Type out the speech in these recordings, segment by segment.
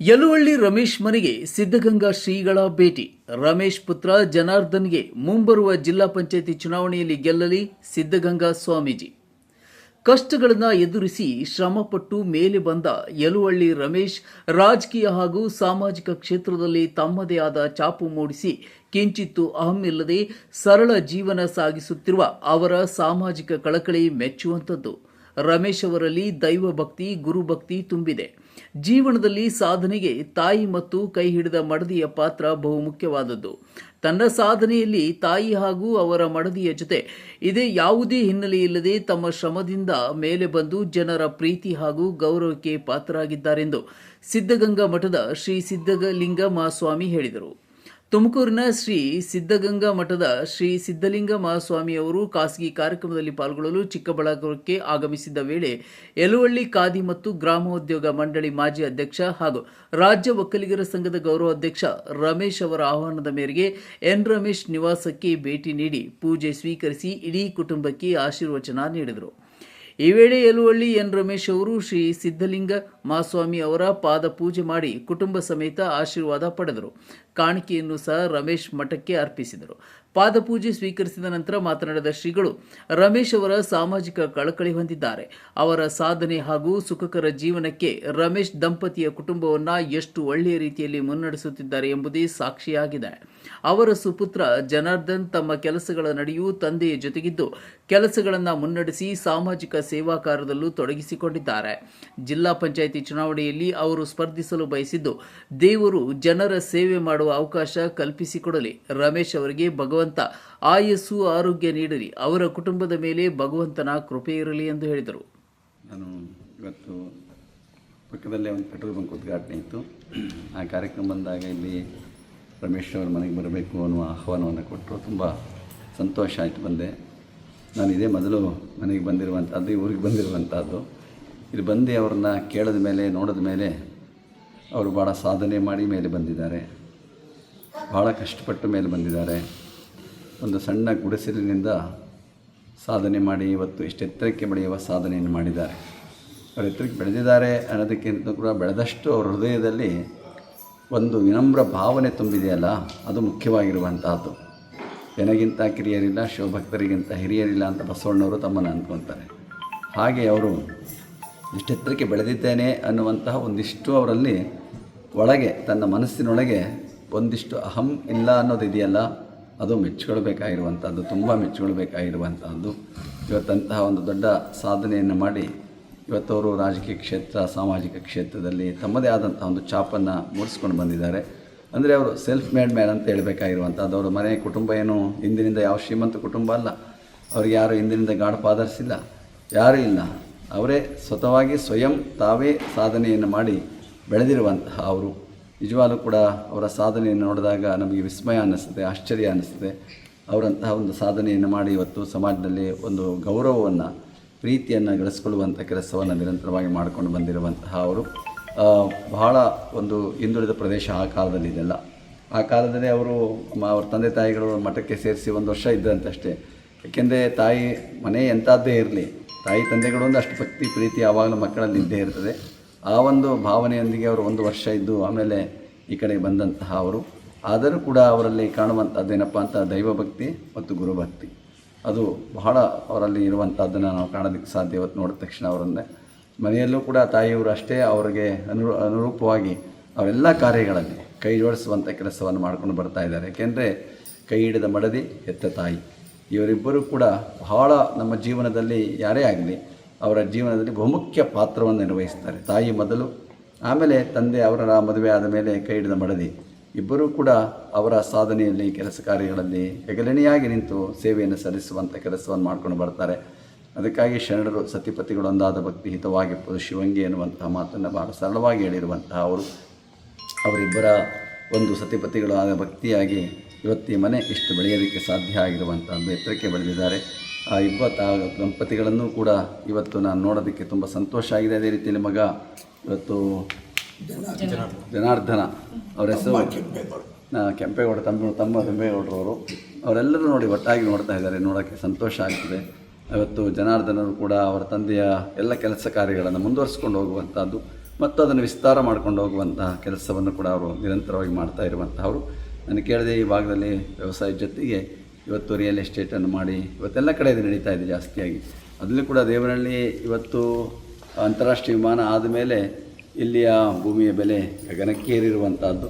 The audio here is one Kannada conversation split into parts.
ಯಲುವಳ್ಳಿ ರಮೇಶ್ ಮನೆಗೆ ಸಿದ್ಧಗಂಗಾ ಶ್ರೀಗಳ ಭೇಟಿ. ರಮೇಶ್ ಪುತ್ರ ಜನಾರ್ದನ್ಗೆ ಮುಂಬರುವ ಜಿಲ್ಲಾ ಪಂಚಾಯಿತಿ ಚುನಾವಣೆಯಲ್ಲಿ ಗೆಲ್ಲಲಿ ಸಿದ್ಧಗಂಗಾ ಸ್ವಾಮೀಜಿ. ಕಷ್ಟಗಳನ್ನು ಎದುರಿಸಿ ಶ್ರಮಪಟ್ಟು ಮೇಲೆ ಬಂದ ಯಲುವಳ್ಳಿ ರಮೇಶ್ ರಾಜಕೀಯ ಹಾಗೂ ಸಾಮಾಜಿಕ ಕ್ಷೇತ್ರದಲ್ಲಿ ತಮ್ಮದೇ ಆದ ಚಾಪು ಮೂಡಿಸಿ ಕಿಂಚಿತ್ತು ಅಹಮಿಲ್ಲದೆ ಸರಳ ಜೀವನ ಸಾಗಿಸುತ್ತಿರುವ ಅವರ ಸಾಮಾಜಿಕ ಕಳಕಳಿ ಮೆಚ್ಚುವಂಥದ್ದು. ರಮೇಶ್ ಅವರಲ್ಲಿ ದೈವ ಭಕ್ತಿ ಗುರುಭಕ್ತಿ ತುಂಬಿದೆ. ಜೀವನದಲ್ಲಿ ಸಾಧನೆಗೆ ತಾಯಿ ಮತ್ತು ಕೈ ಹಿಡಿದ ಮಡದಿಯ ಪಾತ್ರ ಬಹುಮುಖ್ಯವಾದದ್ದು. ತನ್ನ ಸಾಧನೆಯಲ್ಲಿ ತಾಯಿ ಹಾಗೂ ಅವರ ಮಡದಿಯ ಜೊತೆ. ಇದೇ ಯಾವುದೇ ಹಿನ್ನೆಲೆಯಿಲ್ಲದೆ ತಮ್ಮ ಶ್ರಮದಿಂದ ಮೇಲೆ ಬಂದು ಜನರ ಪ್ರೀತಿ ಹಾಗೂ ಗೌರವಕ್ಕೆ ಪಾತ್ರರಾಗಿದ್ದಾರೆಂದು ಸಿದ್ಧಗಂಗಾ ಮಠದ ಶ್ರೀ ಸಿದ್ಧಲಿಂಗ ಮಹಾಸ್ವಾಮಿ ಹೇಳಿದರು. ತುಮಕೂರಿನ ಶ್ರೀ ಸಿದ್ಧಗಂಗಾ ಮಠದ ಶ್ರೀ ಸಿದ್ಧಲಿಂಗ ಮಹಾಸ್ವಾಮಿಯವರು ಖಾಸಗಿ ಕಾರ್ಯಕ್ರಮದಲ್ಲಿ ಪಾಲ್ಗೊಳ್ಳಲು ಚಿಕ್ಕಬಳ್ಳಾಪುರಕ್ಕೆ ಆಗಮಿಸಿದ್ದ ವೇಳೆ ಯಲುವಳ್ಳಿ ಖಾದಿ ಮತ್ತು ಗ್ರಾಮೋದ್ಯೋಗ ಮಂಡಳಿ ಮಾಜಿ ಅಧ್ಯಕ್ಷ ಹಾಗೂ ರಾಜ್ಯ ಒಕ್ಕಲಿಗರ ಸಂಘದ ಗೌರವ ಅಧ್ಯಕ್ಷ ರಮೇಶ್ ಅವರ ಆಹ್ವಾನದ ಮೇರೆಗೆ ಎನ್ ರಮೇಶ್ ನಿವಾಸಕ್ಕೆ ಭೇಟಿ ನೀಡಿ ಪೂಜೆ ಸ್ವೀಕರಿಸಿ ಇಡೀ ಕುಟುಂಬಕ್ಕೆ ಆಶೀರ್ವಚನ ನೀಡಿದರು. ಈ ವೇಳೆ ಯಲುವಳ್ಳಿ ಎನ್ ರಮೇಶ್ ಅವರು ಶ್ರೀ ಸಿದ್ಧಲಿಂಗ ಮಾಸ್ವಾಮಿ ಅವರ ಪಾದ ಪೂಜೆ ಮಾಡಿ ಕುಟುಂಬ ಸಮೇತ ಆಶೀರ್ವಾದ ಪಡೆದರು. ಕಾಣಿಕೆಯನ್ನು ಸಹ ರಮೇಶ್ ಮಠಕ್ಕೆ ಅರ್ಪಿಸಿದರು. ಪಾದಪೂಜೆ ಸ್ವೀಕರಿಸಿದ ನಂತರ ಮಾತನಾಡಿದ ಶ್ರೀಗಳು, ರಮೇಶ್ ಅವರ ಸಾಮಾಜಿಕ ಕಳಕಳಿ ಹೊಂದಿದ್ದಾರೆ. ಅವರ ಸಾಧನೆ ಹಾಗೂ ಸುಖಕರ ಜೀವನಕ್ಕೆ ರಮೇಶ್ ದಂಪತಿಯ ಕುಟುಂಬವನ್ನ ಎಷ್ಟು ಒಳ್ಳೆಯ ರೀತಿಯಲ್ಲಿ ಮುನ್ನಡೆಸುತ್ತಿದ್ದಾರೆ ಎಂಬುದೇ ಸಾಕ್ಷಿಯಾಗಿದೆ. ಅವರ ಸುಪುತ್ರ ಜನಾರ್ದನ್ ತಮ್ಮ ಕೆಲಸಗಳ ನಡೆಯೂ ತಂದೆಯ ಜೊತೆಗಿದ್ದು, ಕೆಲಸಗಳನ್ನು ಮುನ್ನಡೆಸಿ ಸಾಮಾಜಿಕ ಸೇವಾ ಕಾರ್ಯದಲ್ಲೂ ತೊಡಗಿಸಿಕೊಂಡಿದ್ದಾರೆ. ಜಿಲ್ಲಾ ಪಂಚಾಯಿತಿ ಚುನಾವಣೆಯಲ್ಲಿ ಅವರು ಸ್ಪರ್ಧಿಸಲು ಬಯಸಿದ್ದು, ದೇವರು ಜನರ ಸೇವೆ ಮಾಡುವ ಅವಕಾಶ ಕಲ್ಪಿಸಿಕೊಡಲಿ. ರಮೇಶ್ ಅವರಿಗೆ ಭಗವಂತ ಆಯಸ್ಸು ಆರೋಗ್ಯ ನೀಡಲಿ ಅವರ ಕುಟುಂಬದ ಮೇಲೆ ಭಗವಂತನ ಕೃಪೆ ಇರಲಿ ಎಂದು ಹೇಳಿದರು. ನಾನು ಇವತ್ತು ಪಕ್ಕದಲ್ಲೇ ಒಂದು ಪೆಟ್ರೋಲ್ ಬಂಕ್ ಉದ್ಘಾಟನೆ ಇತ್ತು. ಆ ಕಾರ್ಯಕ್ರಮ ಬಂದಾಗ ಇಲ್ಲಿ ರಮೇಶ್ ಅವ್ರ ಮನೆಗೆ ಬರಬೇಕು ಅನ್ನುವ ಆಹ್ವಾನವನ್ನು ಕೊಟ್ಟರು. ತುಂಬ ಸಂತೋಷ ಆಯಿತು ಬಂದೆ. ನಾನು ಇದೇ ಮೊದಲು ಮನೆಗೆ ಬಂದಿರುವಂಥದ್ದು, ಊರಿಗೆ ಬಂದಿರುವಂಥದ್ದು. ಇಲ್ಲಿ ಬಂದು ಅವ್ರನ್ನ ಕೇಳಿದ ಮೇಲೆ, ನೋಡಿದ ಮೇಲೆ ಅವರು ಭಾಳ ಸಾಧನೆ ಮಾಡಿ ಮೇಲೆ ಬಂದಿದ್ದಾರೆ. ಭಾಳ ಕಷ್ಟಪಟ್ಟು ಮೇಲೆ ಬಂದಿದ್ದಾರೆ. ಒಂದು ಸಣ್ಣ ಗುಡಿಸಲಿನಿಂದ ಸಾಧನೆ ಮಾಡಿ ಇವತ್ತು ಇಷ್ಟು ಎತ್ತರಕ್ಕೆ ಬೆಳೆಯುವ ಸಾಧನೆಯನ್ನು ಮಾಡಿದ್ದಾರೆ. ಅವರು ಎತ್ತರಕ್ಕೆ ಬೆಳೆದಿದ್ದಾರೆ ಅನ್ನೋದಕ್ಕಿಂತ ಕೂಡ ಬೆಳೆದಷ್ಟು ಅವ್ರ ಹೃದಯದಲ್ಲಿ ಒಂದು ವಿನಮ್ರ ಭಾವನೆ ತುಂಬಿದೆಯಲ್ಲ, ಅದು ಮುಖ್ಯವಾಗಿರುವಂತಹದ್ದು. ಜನಗಿಂತ ಕಿರಿಯರಿಲ್ಲ, ಶಿವಭಕ್ತರಿಗಿಂತ ಹಿರಿಯರಿಲ್ಲ ಅಂತ ಬಸವಣ್ಣವರು ತಮ್ಮನ್ನು ಅಂದ್ಕೊತಾರೆ. ಹಾಗೆ ಅವರು ಇಷ್ಟೆತ್ತರಕ್ಕೆ ಬೆಳೆದಿದ್ದೇನೆ ಅನ್ನುವಂತಹ ಒಂದಿಷ್ಟು ಅವರಲ್ಲಿ ಒಳಗೆ, ತನ್ನ ಮನಸ್ಸಿನೊಳಗೆ ಒಂದಿಷ್ಟು ಅಹಂ ಇಲ್ಲ ಅನ್ನೋದಿದೆಯಲ್ಲ ಅದು ಮೆಚ್ಚಿಕೊಳ್ಬೇಕಾಗಿರುವಂಥದ್ದು ತುಂಬ ಮೆಚ್ಚಿಕೊಳ್ಬೇಕಾಗಿರುವಂಥದ್ದು ಇವತ್ತಂತಹ ಒಂದು ದೊಡ್ಡ ಸಾಧನೆಯನ್ನು ಮಾಡಿ ಇವತ್ತವರು ರಾಜಕೀಯ ಕ್ಷೇತ್ರ, ಸಾಮಾಜಿಕ ಕ್ಷೇತ್ರದಲ್ಲಿ ತಮ್ಮದೇ ಆದಂಥ ಒಂದು ಛಾಪನ್ನು ಮೂಡಿಸ್ಕೊಂಡು ಬಂದಿದ್ದಾರೆ. ಅಂದರೆ ಅವರು ಸೆಲ್ಫ್ ಮೇಡ್ ಮ್ಯಾನ್ ಅಂತ ಹೇಳಬೇಕಾಗಿರುವಂಥದ್ದು ಅವರ ಮನೆ, ಕುಟುಂಬ ಏನು ಹಿಂದಿನಿಂದ ಯಾವ ಶ್ರೀಮಂತ ಕುಟುಂಬ ಅಲ್ಲ. ಅವ್ರಿಗೆ ಯಾರು ಹಿಂದಿನಿಂದ ಗಾಡ್ ಫಾದರ್ಸ್ ಇಲ್ಲ. ಯಾರೂ ಇಲ್ಲ. ಅವರೇ ಸ್ವತಃವಾಗಿ ಸ್ವಯಂ ತಾವೇ ಸಾಧನೆಯನ್ನು ಮಾಡಿ ಬೆಳೆದಿರುವಂತಹ ಅವರು. ನಿಜವಾಗ್ಲೂ ಕೂಡ ಅವರ ಸಾಧನೆಯನ್ನು ನೋಡಿದಾಗ ನಮಗೆ ವಿಸ್ಮಯ ಅನ್ನಿಸ್ತದೆ, ಆಶ್ಚರ್ಯ ಅನ್ನಿಸ್ತದೆ. ಅವರಂತಹ ಒಂದು ಸಾಧನೆಯನ್ನು ಮಾಡಿ ಇವತ್ತು ಸಮಾಜದಲ್ಲಿ ಒಂದು ಗೌರವವನ್ನು, ಪ್ರೀತಿಯನ್ನು ಗಳಿಸ್ಕೊಳ್ಳುವಂಥ ಕೆಲಸವನ್ನು ನಿರಂತರವಾಗಿ ಮಾಡಿಕೊಂಡು ಬಂದಿರುವಂತಹ ಅವರು. ಬಹಳ ಒಂದು ಹಿಂದುಳಿದ ಪ್ರದೇಶ ಆ ಕಾಲದಲ್ಲಿ ಇದೆಲ್ಲ. ಆ ಕಾಲದಲ್ಲಿ ಅವರು ಅವ್ರ ತಂದೆ ತಾಯಿಗಳು ಮಠಕ್ಕೆ ಸೇರಿಸಿ ಒಂದು ವರ್ಷ ಇದ್ದಂತಷ್ಟೇ ಏಕೆಂದರೆ ತಾಯಿ ಮನೆ ಎಂಥದ್ದೇ ಇರಲಿ, ತಾಯಿ ತಂದೆಗಳು ಒಂದು ಅಷ್ಟು ಭಕ್ತಿ, ಪ್ರೀತಿ ಯಾವಾಗಲೂ ಮಕ್ಕಳಲ್ಲಿ ಇದ್ದೇ ಇರ್ತದೆ. ಆ ಒಂದು ಭಾವನೆಯೊಂದಿಗೆ ಅವರು ಒಂದು ವರ್ಷ ಇದ್ದು ಆಮೇಲೆ ಈ ಕಡೆ ಬಂದಂತಹ ಅವರು. ಆದರೂ ಕೂಡ ಅವರಲ್ಲಿ ಕಾಣುವಂಥದ್ದೇನಪ್ಪ ಅಂತ ದೈವಭಕ್ತಿ ಮತ್ತು ಗುರುಭಕ್ತಿ. ಅದು ಬಹಳ ಅವರಲ್ಲಿ ಇರುವಂಥದ್ದನ್ನು ನಾವು ಕಾಣೋದಕ್ಕೆ ಸಾಧ್ಯ ಇವತ್ತು ನೋಡಿದ ತಕ್ಷಣ ಅವರನ್ನೇ. ಮನೆಯಲ್ಲೂ ಕೂಡ ತಾಯಿಯವರು ಅಷ್ಟೇ ಅವರಿಗೆ ಅನು ಅನುರೂಪವಾಗಿ ಅವರೆಲ್ಲ ಕಾರ್ಯಗಳಲ್ಲಿ ಕೈ ಜೋಡಿಸುವಂಥ ಕೆಲಸವನ್ನು ಮಾಡ್ಕೊಂಡು ಬರ್ತಾ ಇದ್ದಾರೆ. ಏಕೆಂದರೆ ಕೈ ಹಿಡಿದ ಮಡದಿ ಹೆತ್ತ ತಾಯಿ. ಇವರಿಬ್ಬರೂ ಕೂಡ ಬಹಳ ನಮ್ಮ ಜೀವನದಲ್ಲಿ ಯಾರೇ ಆಗಲಿ ಅವರ ಜೀವನದಲ್ಲಿ ಬಹುಮುಖ್ಯ ಪಾತ್ರವನ್ನು ನಿರ್ವಹಿಸ್ತಾರೆ. ತಾಯಿ ಮೊದಲು, ಆಮೇಲೆ ತಂದೆ ಅವರ ಮದುವೆ ಆದ ಮೇಲೆ ಕೈ ಹಿಡಿದ ಮಡದಿ. ಇಬ್ಬರೂ ಕೂಡ ಅವರ ಸಾಧನೆಯಲ್ಲಿ, ಕೆಲಸ ಕಾರ್ಯಗಳಲ್ಲಿ ಹೆಗಲಣಿಯಾಗಿ ನಿಂತು ಸೇವೆಯನ್ನು ಸಲ್ಲಿಸುವಂಥ ಕೆಲಸವನ್ನು ಮಾಡ್ಕೊಂಡು ಬರ್ತಾರೆ. ಅದಕ್ಕಾಗಿ ಶರಣರು ಸತಿಪತಿಗಳು ಒಂದಾದ ಭಕ್ತಿ ಹಿತವಾಗಿ ಶಿವಂಗಿ ಎನ್ನುವಂತಹ ಮಾತನ್ನು ಬಹಳ ಸರಳವಾಗಿ ಹೇಳಿರುವಂತಹ ಅವರು. ಅವರಿಬ್ಬರ ಒಂದು ಸತಿಪತಿಗಳು ಆದ ಭಕ್ತಿಯಾಗಿ ಇವತ್ತಿ ಮನೆ ಇಷ್ಟು ಬೆಳೆಯೋದಕ್ಕೆ ಸಾಧ್ಯ ಆಗಿರುವಂಥ ಎತ್ತರಕ್ಕೆ ಬೆಳೆದಿದ್ದಾರೆ. ಆ ಇಬ್ಬತ್ತ ದಂಪತಿಗಳನ್ನು ಕೂಡ ಇವತ್ತು ನಾನು ನೋಡೋದಕ್ಕೆ ತುಂಬ ಸಂತೋಷ ಆಗಿದೆ. ಅದೇ ರೀತಿಯಲ್ಲಿ ಮಗ ಇವತ್ತು ಜನಾರ್ದನ ಅವರ ಹೆಸರು ಕೆಂಪೇಗೌಡ. ತಮ್ಮ ತಮ್ಮ ಕೆಂಪೇಗೌಡರವರು. ಅವರೆಲ್ಲರೂ ನೋಡಿ ಒಟ್ಟಾಗಿ ನೋಡ್ತಾ ಇದ್ದಾರೆ ನೋಡೋಕ್ಕೆ ಸಂತೋಷ ಆಗ್ತದೆ. ಇವತ್ತು ಜನಾರ್ದನರು ಕೂಡ ಅವರ ತಂದೆಯ ಎಲ್ಲ ಕೆಲಸ ಕಾರ್ಯಗಳನ್ನು ಮುಂದುವರಿಸ್ಕೊಂಡು ಹೋಗುವಂಥದ್ದು ಮತ್ತು ಅದನ್ನು ವಿಸ್ತಾರ ಮಾಡ್ಕೊಂಡು ಹೋಗುವಂತಹ ಕೆಲಸವನ್ನು ಕೂಡ ಅವರು ನಿರಂತರವಾಗಿ ಮಾಡ್ತಾ ಇರುವಂಥವ್ರು ನಾನು ಕೇಳಿದೆ ಈ ಭಾಗದಲ್ಲಿ ವ್ಯವಸಾಯದ ಜೊತೆಗೆ ಇವತ್ತು ರಿಯಲ್ ಎಸ್ಟೇಟನ್ನು ಮಾಡಿ, ಇವತ್ತೆಲ್ಲ ಕಡೆ ಇದು ನಡೀತಾ ಇದೆ ಜಾಸ್ತಿಯಾಗಿ. ಅದರಲ್ಲೂ ಕೂಡ ದೇವನಹಳ್ಳಿ ಇವತ್ತು ಅಂತಾರಾಷ್ಟ್ರೀಯ ವಿಮಾನ ಆದಮೇಲೆ ಇಲ್ಲಿಯ ಭೂಮಿಯ ಬೆಲೆ ಗಗನಕ್ಕೇರಿರುವಂಥದ್ದು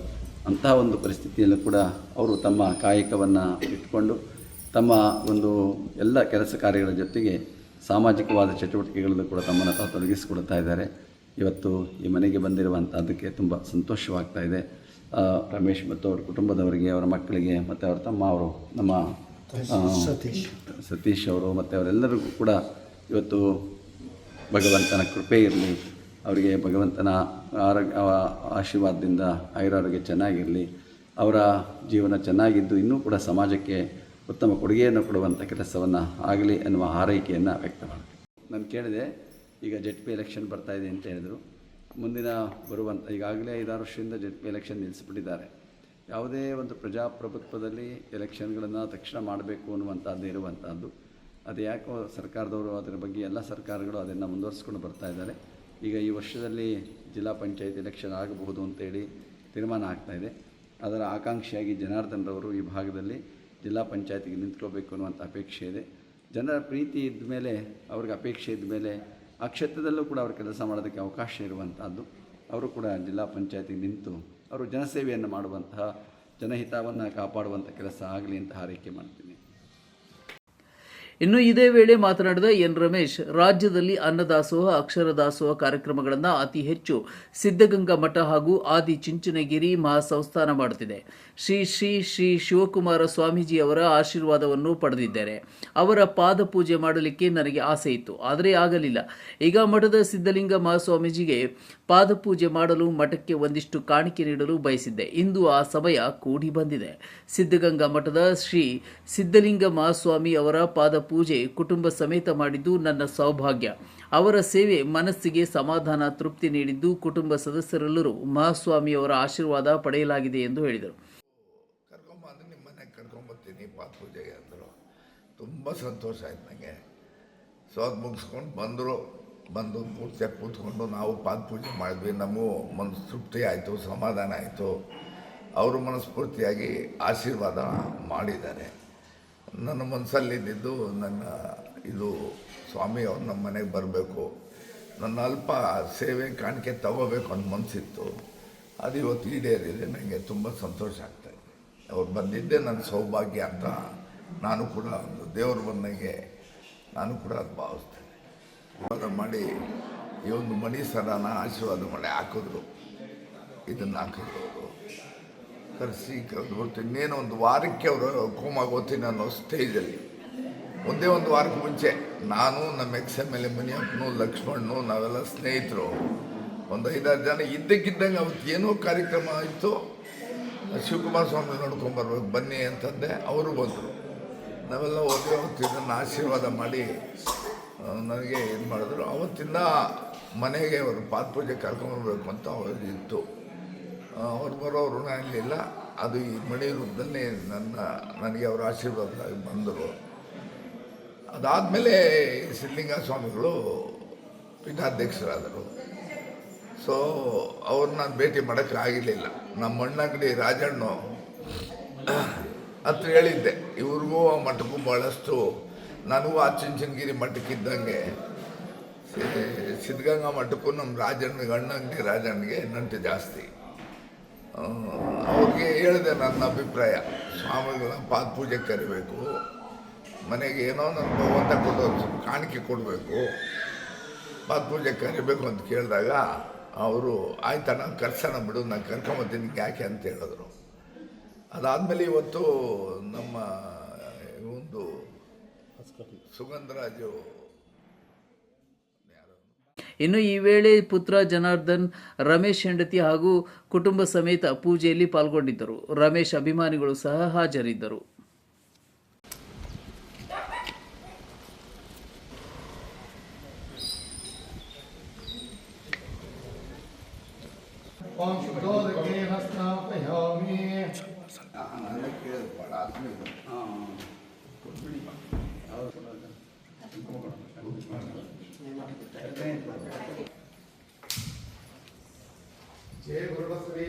ಅಂತಹ ಒಂದು ಪರಿಸ್ಥಿತಿಯಲ್ಲೂ ಕೂಡ ಅವರು ತಮ್ಮ ಕಾಯಕವನ್ನು ಇಟ್ಟುಕೊಂಡು ತಮ್ಮ ಒಂದು ಎಲ್ಲ ಕೆಲಸ ಕಾರ್ಯಗಳ ಜೊತೆಗೆ ಸಾಮಾಜಿಕವಾದ ಚಟುವಟಿಕೆಗಳಲ್ಲೂ ಕೂಡ ತಮ್ಮನ್ನು ತಾವು ತೊಡಗಿಸಿಕೊಡ್ತಾ ಇದ್ದಾರೆ. ಇವತ್ತು ಈ ಮನೆಗೆ ಬಂದಿರುವಂಥದ್ದಕ್ಕೆ ತುಂಬ ಸಂತೋಷವಾಗ್ತಾ ಇದೆ. ರಮೇಶ್ ಮತ್ತು ಅವ್ರ ಕುಟುಂಬದವರಿಗೆ ಅವರ ಮಕ್ಕಳಿಗೆ ಮತ್ತು ಅವರ ತಮ್ಮ ಅವರು ನಮ್ಮ ಸತೀಶ್. ಸತೀಶ್. ಅವರು ಮತ್ತು ಅವರೆಲ್ಲರಿಗೂ ಕೂಡ ಇವತ್ತು ಭಗವಂತನ ಕೃಪೆ ಇರಲಿ. ಅವರಿಗೆ ಭಗವಂತನ ಆರೋಗ್ಯ ಆಶೀರ್ವಾದದಿಂದ ಆಯುರಾರೋಗ್ಯ ಚೆನ್ನಾಗಿರಲಿ. ಅವರ ಜೀವನ ಚೆನ್ನಾಗಿದ್ದು ಇನ್ನೂ ಕೂಡ ಸಮಾಜಕ್ಕೆ ಉತ್ತಮ ಕೊಡುಗೆಯನ್ನು ಕೊಡುವಂಥ ಕೆಲಸವನ್ನು ಆಗಲಿ ಎನ್ನುವ ಹಾರೈಕೆಯನ್ನು ವ್ಯಕ್ತ ಮಾಡ್ತೀನಿ ನಾನು ಕೇಳಿದೆ ಈಗ ಜೆಡ್ ಪಿ ಎಲೆಕ್ಷನ್ ಬರ್ತಾ ಇದೆ ಅಂತ ಹೇಳಿದರು. ಮುಂದಿನ ಬರುವಂಥ ಈಗಾಗಲೇ ಐದಾರು ವರ್ಷದಿಂದ ಜ ಎಲೆಕ್ಷನ್ ನಿಲ್ಲಿಸಿಬಿಟ್ಟಿದ್ದಾರೆ ಯಾವುದೇ ಒಂದು ಪ್ರಜಾಪ್ರಭುತ್ವದಲ್ಲಿ ಎಲೆಕ್ಷನ್ಗಳನ್ನು ತಕ್ಷಣ ಮಾಡಬೇಕು ಅನ್ನುವಂಥದ್ದು ಇರುವಂಥದ್ದು ಅದು ಯಾಕೋ ಸರ್ಕಾರದವರು ಅದರ ಬಗ್ಗೆ ಎಲ್ಲ ಸರ್ಕಾರಗಳು ಅದನ್ನು ಮುಂದುವರಿಸ್ಕೊಂಡು ಬರ್ತಾ ಇದ್ದಾರೆ. ಈಗ ಈ ವರ್ಷದಲ್ಲಿ ಜಿಲ್ಲಾ ಪಂಚಾಯತ್ ಎಲೆಕ್ಷನ್ ಆಗಬಹುದು ಅಂತೇಳಿ ತೀರ್ಮಾನ ಆಗ್ತಾಯಿದೆ ಅದರ ಆಕಾಂಕ್ಷಿಯಾಗಿ ಜನಾರ್ದನ್ರವರು ಈ ಭಾಗದಲ್ಲಿ ಜಿಲ್ಲಾ ಪಂಚಾಯತಿಗೆ ನಿಂತ್ಕೋಬೇಕು ಅನ್ನುವಂಥ ಅಪೇಕ್ಷೆ ಇದೆ. ಜನರ ಪ್ರೀತಿ ಇದ್ದ ಮೇಲೆ ಅವ್ರಿಗೆ ಅಪೇಕ್ಷೆ ಇದ್ದ ಮೇಲೆ ಆ ಕ್ಷೇತ್ರದಲ್ಲೂ ಕೂಡ ಅವರು ಕೆಲಸ ಮಾಡೋದಕ್ಕೆ ಅವಕಾಶ ಇರುವಂಥದ್ದು ಅವರು ಕೂಡ ಜಿಲ್ಲಾ ಪಂಚಾಯತಿಗೆ ನಿಂತು ಅವರು ಜನಸೇವೆಯನ್ನು ಮಾಡುವಂತಹ ಜನಹಿತವನ್ನು ಕಾಪಾಡುವಂಥ ಕೆಲಸ ಆಗಲಿ ಅಂತ ಹಾರೈಕೆ ಮಾಡ್ತೀನಿ. ಇನ್ನು ಇದೇ ವೇಳೆ ಮಾತನಾಡಿದ ಎನ್ ರಮೇಶ್, ರಾಜ್ಯದಲ್ಲಿ ಅನ್ನದಾಸೋಹ ಅಕ್ಷರ ದಾಸೋಹ ಕಾರ್ಯಕ್ರಮಗಳನ್ನು ಅತಿ ಹೆಚ್ಚು ಸಿದ್ಧಗಂಗಾ ಮಠ ಹಾಗೂ ಆದಿ ಚುಂಚನಗಿರಿ ಮಹಾಸಂಸ್ಥಾನ ಮಾಡುತ್ತಿದೆ. ಶ್ರೀ ಶ್ರೀ ಶ್ರೀ ಶಿವಕುಮಾರ ಸ್ವಾಮೀಜಿ ಅವರ ಆಶೀರ್ವಾದವನ್ನು ಪಡೆದಿದ್ದಾರೆ. ಅವರ ಪಾದ ಪೂಜೆ ಮಾಡಲಿಕ್ಕೆ ನನಗೆ ಆಸೆ ಇತ್ತು, ಆದರೆ ಆಗಲಿಲ್ಲ. ಈಗ ಮಠದ ಸಿದ್ಧಲಿಂಗ ಮಹಾಸ್ವಾಮೀಜಿಗೆ ಪಾದಪೂಜೆ ಮಾಡಲು ಮಠಕ್ಕೆ ಒಂದಿಷ್ಟು ಕಾಣಿಕೆ ನೀಡಲು ಬಯಸಿದ್ದೆ. ಇಂದು ಆ ಸಮಯ ಕೂಡಿ ಬಂದಿದೆ. ಸಿದ್ಧಗಂಗಾ ಮಠದ ಶ್ರೀ ಸಿದ್ಧಲಿಂಗ ಮಹಾಸ್ವಾಮಿ ಅವರ ಪಾದಪೂಜೆ ಕುಟುಂಬ ಸಮೇತ ಮಾಡಿದ್ದು ನನ್ನ ಸೌಭಾಗ್ಯ. ಅವರ ಸೇವೆ ಮನಸ್ಸಿಗೆ ಸಮಾಧಾನ, ತೃಪ್ತಿ ನೀಡಿದ್ದು ಕುಟುಂಬ ಸದಸ್ಯರೆಲ್ಲರೂ ಮಹಾಸ್ವಾಮಿಯವರ ಆಶೀರ್ವಾದ ಪಡೆಯಲಾಗಿದೆ ಎಂದು ಹೇಳಿದರು. ಕರ್ಕೊಂಬಂದ್ರೆ ನಿಮ್ಮ ಮನೆಗೆ ಪಾತ್ ಪೂಜೆಗೆ ತುಂಬ ಸಂತೋಷ ಆಯ್ತು ನನಗೆ ಸೊ ಅದು ಮುಗಿಸ್ಕೊಂಡು ಬಂದರು. ಬಂದು ಕೂತ್ಕೊಂಡು ನಾವು ಪಾದ ಪೂಜೆ ಮಾಡಿದ್ವಿ. ನಮಗೂ ಮನಸ್ಸು ತೃಪ್ತಿ ಆಯಿತು, ಸಮಾಧಾನ ಆಯಿತು. ಅವರು ಮನಸ್ಫೂರ್ತಿಯಾಗಿ ಆಶೀರ್ವಾದ ಮಾಡಿದ್ದಾರೆ. ನನ್ನ ಮನಸ್ಸಲ್ಲಿದ್ದಿದ್ದು ನನ್ನ ಇದು ಸ್ವಾಮಿ ಅವ್ರು ನಮ್ಮ ಮನೆಗೆ ಬರಬೇಕು. ನನ್ನ ಅಲ್ಪ ಸೇವೆ ಕಾಣಿಕೆ ತಗೋಬೇಕು ಅನ್ನೋ ಮನಸ್ಸಿತ್ತು ಅದು ಇವತ್ತು ಈಡೇರಿದೆ ನನಗೆ ತುಂಬ ಸಂತೋಷ ಆಗ್ತಾಯಿದೆ ಅವ್ರು ಬಂದಿದ್ದೇ ನನ್ನ ಸೌಭಾಗ್ಯ ಅಂತ ನಾನು ಕೂಡ ಒಂದು ದೇವರು ಬಂದಂಗೆ ನಾನು ಕೂಡ ಅದು ಭಾವಿಸ್ತೇನೆ. ಆಶೀರ್ವಾದ ಮಾಡಿ ಈ ಒಂದು ಮಣಿ ಸರನ ಆಶೀರ್ವಾದ ಮಾಡಿ ಹಾಕಿದ್ರು. ಇದನ್ನು ಹಾಕಿದ್ರು ಕರೆಸಿ ಕರೆದ್ಬಿಟ್ಟು ಇನ್ನೇನು ಒಂದು ವಾರಕ್ಕೆ ಅವರು ಕೋಮಾಗಿ ಓದ್ತೀನಿ ಅನ್ನೋ ಸ್ಟೇಜಲ್ಲಿ. ಒಂದೇ ಒಂದು ವಾರಕ್ಕೆ ಮುಂಚೆ ನಾನು ನಮ್ಮ ಎಕ್ಸ್ ಎಂ ಎಲ್ ಎ ಮುನಿಯಪ್ಪನು ಲಕ್ಷ್ಮಣ್ಣು ನಾವೆಲ್ಲ ಸ್ನೇಹಿತರು. ಒಂದು ಐದಾರು ಜನ ಇದ್ದಕ್ಕಿದ್ದಂಗೆ ಅವತ್ತು ಏನೋ ಕಾರ್ಯಕ್ರಮ ಇತ್ತು. ಶಿವಕುಮಾರ ಸ್ವಾಮಿ ನೋಡ್ಕೊಂಬರ್ಬೇಕು ಬನ್ನಿ ಅಂತಂದೆ ಅವರು ಬಂದರು. ನಾವೆಲ್ಲ ಹೋಗಿ ಅವತ್ತು ಆಶೀರ್ವಾದ ಮಾಡಿ ನನಗೆ ಏನು ಮಾಡಿದ್ರು. ಅವತ್ತಿಂದ ಮನೆಗೆ ಅವರು ಪಾದ ಪೂಜೆ ಕರ್ಕೊಂಬರ್ಬೇಕು ಅಂತ ಅವ್ರಿಗೆ ಇತ್ತು. ಆ, ಅವ್ರು ಬರೋರು ಋಣ ಇರಲಿಲ್ಲ ಅದು ಈ ಮಣಿ ರೂಪದಲ್ಲಿ ನನ್ನ, ನನಗೆ ಅವರ ಆಶೀರ್ವಾದ ಬಂದರು. ಅದಾದಮೇಲೆ ಸಿದ್ಧಲಿಂಗ ಸ್ವಾಮಿಗಳು ಪೀಠಾಧ್ಯಕ್ಷರಾದರು. ಸೊ ಅವ್ರನ್ನ ನಾನು ಭೇಟಿ ಮಾಡೋಕ್ಕೆ ಆಗಿರಲಿಲ್ಲ. ನಮ್ಮ ಮಣ್ಣಂಗಡಿ ರಾಜಣ್ಣು ಹತ್ರ ಹೇಳಿದ್ದೆ, ಇವ್ರಿಗೂ ಆ ಮಠಕ್ಕೂ ಭಾಳಷ್ಟು ನನಗೂ ಆ ಚುಂಚನಗಿರಿ ಮಠಕ್ಕಿದ್ದಂಗೆ ಸಿದ್ಧಗಂಗಾ ಮಠಕ್ಕೂ ನಮ್ಮ ರಾಜಣ್ಣಿಗೆ ಅಣ್ಣಂಗಡಿ ರಾಜಣ್ಣಗೆ ನಂಟು ಜಾಸ್ತಿ. ಅವ್ರಿಗೆ ಹೇಳಿದೆ ನನ್ನ ಅಭಿಪ್ರಾಯ. ಸ್ವಾಮಿಗಳನ್ನ ಪಾದ ಪೂಜೆ ಕರಿಬೇಕು. ಮನೆಗೆ ಏನೋ ನನ್ನ ಭಗವಂತ ಕೊಡೋದು ಸ್ವಲ್ಪ ಕಾಣಿಕೆ ಕೊಡಬೇಕು. ಪಾದ ಪೂಜೆ ಕರಿಬೇಕು ಅಂತ ಕೇಳಿದಾಗ ಅವರು ಆಯ್ತಣ್ಣ ಕರ್ಸೋಣ ಬಿಡು ನಾನು ಕರ್ಕೊಂಬತ್ತೀನಿ ಯಾಕೆ? ಅಂತ ಹೇಳಿದ್ರು. ಅದಾದಮೇಲೆ ಇವತ್ತು ನಮ್ಮ ಒಂದು ಸುಗಂಧರಾಜು ಇನ್ನು ಈ ವೇಳೆ ಪುತ್ರ ಜನಾರ್ದನ್, ರಮೇಶ್ ಹೆಂಡತಿ ಹಾಗೂ ಕುಟುಂಬ ಸಮೇತ ಪೂಜೆಯಲ್ಲಿ ಪಾಲ್ಗೊಂಡಿದ್ದರು. ರಮೇಶ್ ಅಭಿಮಾನಿಗಳು ಸಹ ಹಾಜರಿದ್ದರು. जय गुरुवस्त्री